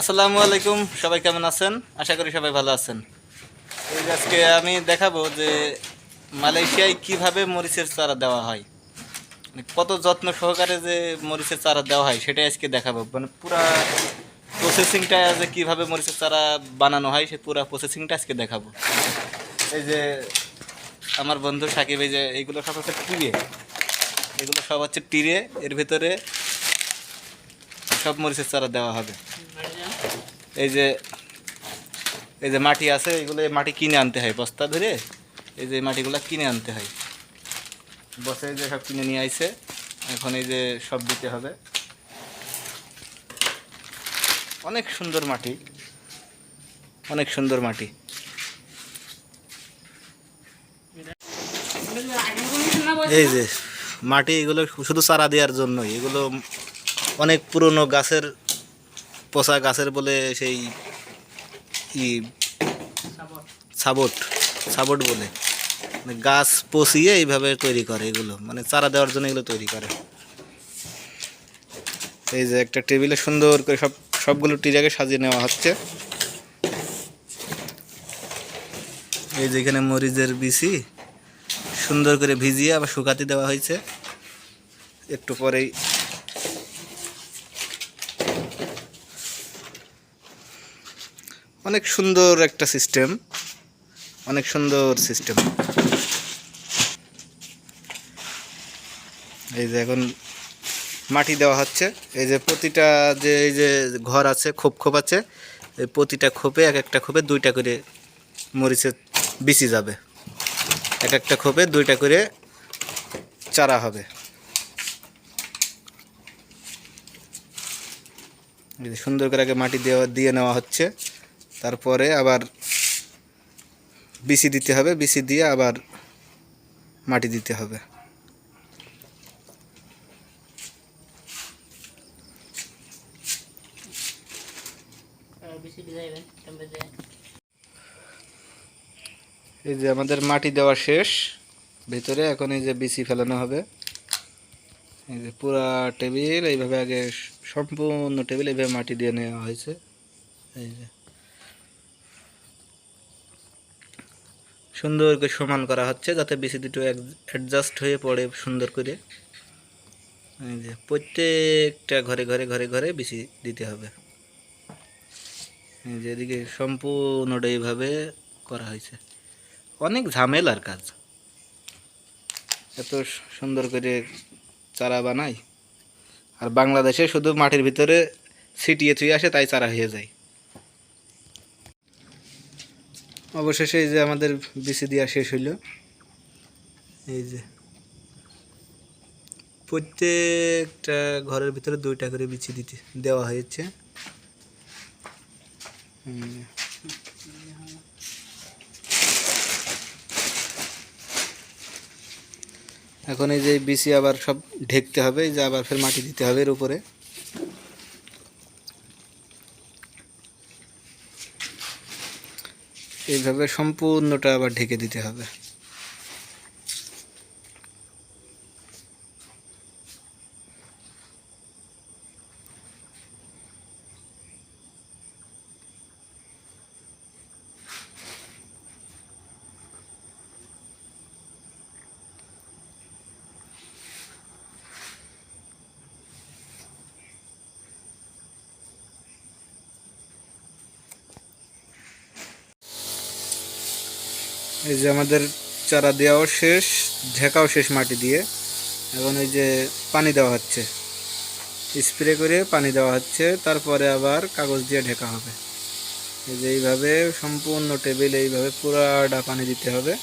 আসসালামু আলাইকুম, সবাই কেমন আছেন? আশা করি সবাই ভালো আছেন। এই আজকে আমি দেখাবো যে মালয়েশিয়ায় কীভাবে মরিচের চারা দেওয়া হয়। মানে কত যত্ন সহকারে যে মরিচের চারা দেওয়া হয়, সেটাই আজকে দেখাবো। মানে পুরা প্রসেসিংটা যে কীভাবে মরিচের চারা বানানো হয়, সে পুরা প্রসেসিংটা আজকে দেখাবো। এই যে আমার বন্ধু সাকিব, এই যে এইগুলো সব হচ্ছে টিরে। এগুলো সব হচ্ছে টিরে, এর ভেতরে সব মরিচের চারা দেওয়া হবে। এই যে এই যে মাটি আছে, এগুলো মাটি কিনে আনতে হয়, বস্তা ধরে এই যে মাটিগুলো কিনে আনতে হয়। বসে যে সব কিনে নিয়ে আইছে, এখন এই যে সব দিতে হবে। অনেক সুন্দর মাটি, অনেক সুন্দর মাটি। এই যে, মাটি এগুলো শুধু চারা দেওয়ার জন্যই, এগুলো অনেক পুরনো গাছের পচা গাছের বলে সেই ই, সাবট সাবট বলে। মানে গাছ পচিয়ে এইভাবে তৈরি করে এগুলো। মানে চারা দেওয়ার জন্য এগুলো তৈরি করে। এই যে একটা টেবিলে সুন্দর করে সব, সবগুলো টিজাকে সাজিয়ে নেওয়া হচ্ছে। এই যেখানে মরিচের বিচি। সুন্দর করে ভিজিয়ে আবার শুকাতে দেওয়া হয়েছে। একটু পরেই অনেক সুন্দর একটা সিস্টেম অনেক সুন্দর সিস্টেম এই যে এখন মাটি দেওয়া হচ্ছে, এই যে প্রতিটা যে, এই যে ঘর আছে, খোপ খোপ আছে, এই প্রতিটা খোপে এক একটা খোপে দুইটা করে মরিচের বিচি যাবে। এক একটা খোপে দুইটা করে চারা হবে। সুন্দর করে আগে মাটি দেওয়া, দিয়ে নেওয়া হচ্ছে। তারপরে আবার বিসি দিতে হবে, বিসি দিয়ে আবার মাটি দিতে হবে। এই যে আমাদের মাটি দেওয়া শেষ, ভিতরে এখন এই যে বিসি ফেলানো হবে। এই যে পুরা টেবিল, এইভাবে আগে সম্পূর্ণ টেবিল এইভাবে মাটি দিয়ে নেওয়া হয়েছে। এই যে। সুন্দর করে সমান করা হচ্ছে যাতে বিসি দুটো অ্যাডজাস্ট হয়ে পড়ে সুন্দর করে। এই যে প্রত্যেকটা ঘরে ঘরে ঘরে ঘরে বিসি দিতে হবে। যে এদিকে সম্পূর্ণটা এইভাবে করা হয়েছে। অনেক ঝামেলার কাজ। এত সুন্দর করে চারা বানায় আর বাংলাদেশে শুধু মাটির ভিতরে ছিটিয়ে থুয়ে আসে, তাই চারা হয়ে যায়। অবশেষে এই যে আমাদের বিসি দেওয়া শেষ হইল। এই যে। প্রত্যেকটা ঘরের ভিতরে দুইটা করে বিচি দিতে, দেওয়া হয়েছে। এখন এই যে বিসি আবার সব ঢেকতে হবে, এই যে আবার ফের মাটি দিতে হবে এর উপরে। এইভাবে সম্পূর্ণটা আবার ঢেকে দিতে হবে। এই যে আমাদের চারা দেওয়াও শেষ, ঢেকাও শেষ মাটি দিয়ে। এখন এই যে পানি দেওয়া হচ্ছে। স্প্রে করে পানি দেওয়া হচ্ছে, তারপরে আবার কাগজ দিয়ে ঢেকা হবে। এই যে এইভাবে সম্পূর্ণ টেবিল, এইভাবে পুরাটা পানি দিতে হবে।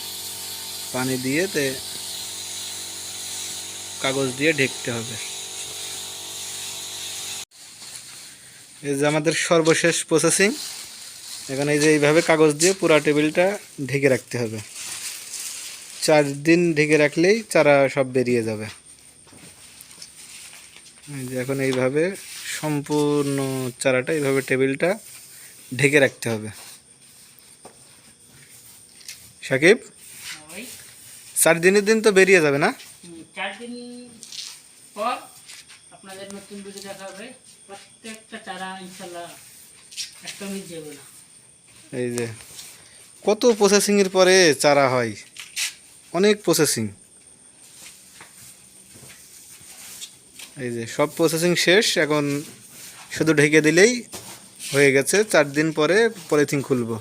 পানি দিয়ে তে কাগজ দিয়ে ঢেকতে হবে। এই যে আমাদের সর্বশেষ প্রসেসিং এখন এই যে এইভাবে কাগজ দিয়ে পুরা টেবিলটা ঢেকে রাখতে হবে। চার দিন ঢেকে রাখলেই চারা সব বেরিয়ে যাবে। এই যে এখন এইভাবে সম্পূর্ণ চারাটা এইভাবে টেবিলটা ঢেকে রাখতে হবে। সাকিব? চার দিনের দিন তো বেরিয়ে যাবে না? চার দিন পর আপনাদের নতুন ভিডিও দেখা হবে। প্রত্যেকটা চারা ইনশাল্লাহ একটা মিট যাবে না। এই যে, কত প্রসেসিংয়ের পরে চারা হয়? অনেক প্রসেসিং এই যে, সব প্রসেসিং শেষ, এখন শুধু ঢেকে দিলেই হয়ে গেছে। চার দিন পরে পলিথিন খুলবো।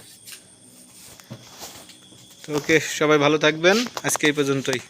তো ওকে, সবাই ভালো থাকবেন। আজকে এই পর্যন্তই।